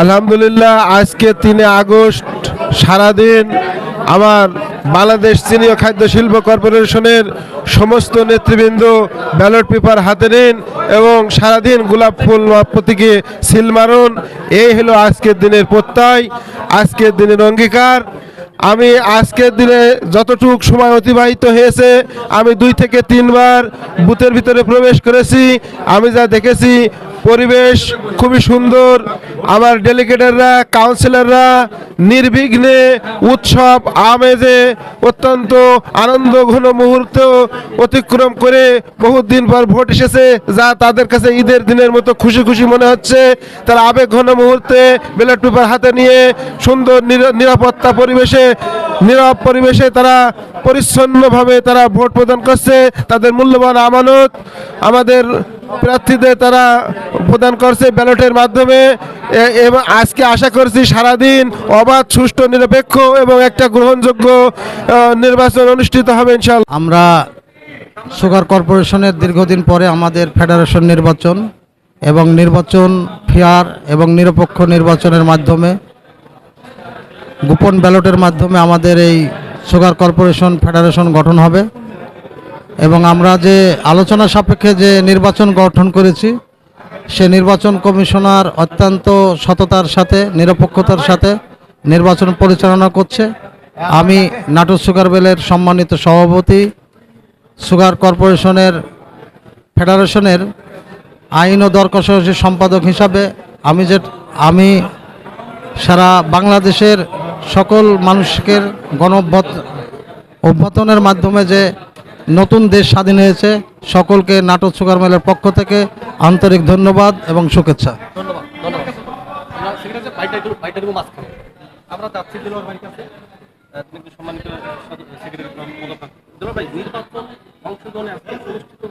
আলহামদুলিল্লাহ, আজকে তিনে আগস্ট, সারাদিন আমার বাংলাদেশ চিনি খাদ্য শিল্প কর্পোরেশনের সমস্ত নেতৃবৃন্দ ব্যালট পেপার হাতে নিন এবং সারাদিন গোলাপ ফুল প্রতীকে সিল মারুন। এই হলো আজকের দিনের প্রত্যয়, আজকের দিনের অঙ্গীকার। আমি আজকের দিনে যতটুক সময় অতিবাহিত হয়েছে, আমি দুই থেকে তিনবার বুথের ভিতরে প্রবেশ করেছি। আমি যা দেখেছি পরিবেশ খুবই সুন্দর। আমার ডেলিগেটররা, কাউন্সিলররা নির্বিঘ্নে উৎসব, আমেজে অত্যন্ত আনন্দ ঘন মুহূর্ত অতিক্রম করে বহুদিন পর ভোট এসেছে, যা তাদের কাছে ঈদের দিনের মতো খুশি খুশি মনে হচ্ছে। তারা আবেগ ঘন মুহূর্তে ব্যালট পেপার হাতে নিয়ে সুন্দর নিরা- নিরাপত্তা পরিবেশে, নীরব পরিবেশে তারা পরিচ্ছন্নভাবে তারা ভোট প্রদান করছে। তাদের মূল্যবান আমানত, আমাদের প্রার্থীদের তারা প্রদান করছে ব্যালটের মাধ্যমে। এবং আজকে আশা করছি সারাদিন অবাধ, সুষ্ঠু, নিরপেক্ষ এবং একটা গ্রহণযোগ্য নির্বাচন অনুষ্ঠিত হবে ইনশাল্লাহ আমরা সুগার কর্পোরেশনের দীর্ঘদিন পরে আমাদের ফেডারেশন নির্বাচন এবং নির্বাচন ফেয়ার এবং নিরপেক্ষ নির্বাচনের মাধ্যমে, গোপন ব্যালটের মাধ্যমে আমাদের এই সুগার কর্পোরেশন ফেডারেশন গঠন হবে। এবং আমরা যে আলোচনা সাপেক্ষে যে নির্বাচন গঠন করেছি, সে নির্বাচন কমিশনার অত্যন্ত সততার সাথে, নিরপেক্ষতার সাথে নির্বাচন পরিচালনা করছে। আমি নাটক সুগার বেলের সম্মানিত সভাপতি, সুগার কর্পোরেশনের ফেডারেশনের আইন ও দরকষাকষি সম্পাদক হিসাবে আমি যে, আমি সারা বাংলাদেশের সকল মানুষকে গণ অভ্যর্থনের মাধ্যমে যে নতুন দেশ স্বাধীন হয়েছে। সকলকে নাটক সুগার মেলের পক্ষ থেকে আন্তরিক ধন্যবাদ এবং শুভেচ্ছা। ধন্যবাদ ধন্যবাদ। আমরা সেখানে যে বাইটা একটু বাইটা একটু মাঝখানে। আমরা যাচ্ছি দিলোয়ার বাড়ির কাছে। আহ, সম্মানিত সেক্রেটারি দিলোয়ার ভাই নির্বাচন অংশগ্রহণে আজকে অনুষ্ঠিত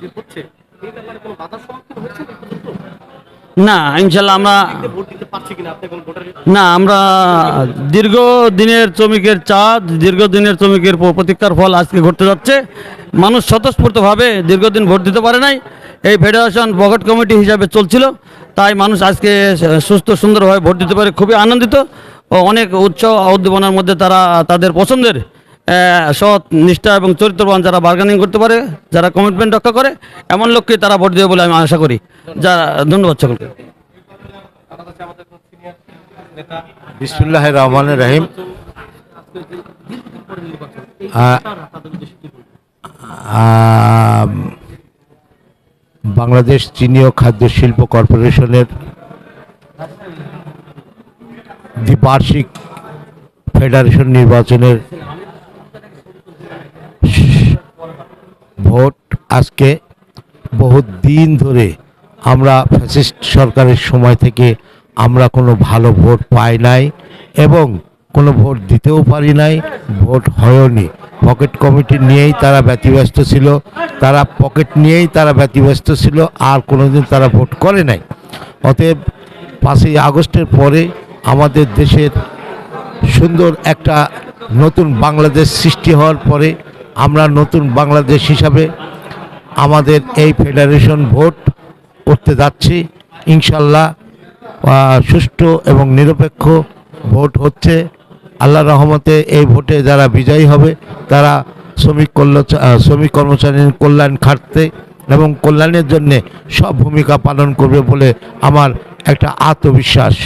যে হচ্ছে এই ব্যাপারে কোনো বাধার সম্মুখীন হচ্ছে না ইনশাল্লাহ আমরা না, আমরা দীর্ঘ দিনের শ্রমিকের চাঁদ, দীর্ঘদিনের শ্রমিকের প্রতীক্ষার ফল আজকে ঘটতে যাচ্ছে। মানুষ স্বতঃস্ফূর্তভাবে দীর্ঘদিন ভোট দিতে পারে নাই। এই ফেডারেশন পকেট কমিটি হিসাবে চলছিল। তাই মানুষ আজকে সুস্থ, সুন্দরভাবে ভোট দিতে পারে। খুবই আনন্দিত ও অনেক উৎসাহ উদ্দীপনার মধ্যে তারা, তাদের পছন্দের সৎ, নিষ্ঠা এবং চরিত্রবান যারা বার্গেনিং করতে পারে, যারা কমিটমেন্ট রক্ষা করে, এমন লোককে তারা ভোট দেবে বলে আমি আশা করি। যা, ধন্যবাদ সকলকে আমার কাছে আমাদের সিনিয়র নেতা বিসমুল্লাহ রহমান রহিম আজকে যে দীর্ঘদিন পরে নির্বাচন এই আহ, তার আপনাদের উদ্দেশ্যে কি বলবেন? আম, বাংলাদেশ চিনি ও খাদ্য শিল্প কর্পোরেশনের দ্বিবার্ষিক ফেডারেশন নির্বাচনের ভোট আজকে বহু দিন ধরে আমরা ফ্যাসিস্ট সরকারের সময় থেকে আমরা কোনো ভালো ভোট পাই নাই এবং কোনো ভোট দিতেও পারি নাই, ভোট হয়নি। পকেট কমিটি নিয়েই তারা ব্যতিব্যস্ত ছিল, তারা পকেট নিয়েই তারা ব্যতিব্যস্ত ছিল, আর কোনোদিন তারা ভোট করে নাই। অতএব পাঁচই আগস্টের পরে আমাদের দেশের সুন্দর একটা নতুন বাংলাদেশ সৃষ্টি হওয়ার পরে আমরা নতুন বাংলাদেশ হিসাবে আমাদের এই ফেডারেশন ভোট করতে যাচ্ছি। ইনশাল্লাহ সুষ্ঠু এবং নিরপেক্ষ ভোট হচ্ছে। আল্লাহ রহমতে এই ভোটে যারা বিজয়ী হবে, তারা শ্রমিক কল্য শ্রমিক কর্মচারীর কল্যাণ খাটতে এবং কল্যাণের জন্যে সব ভূমিকা পালন করবে বলে আমার একটা আত্মবিশ্বাস।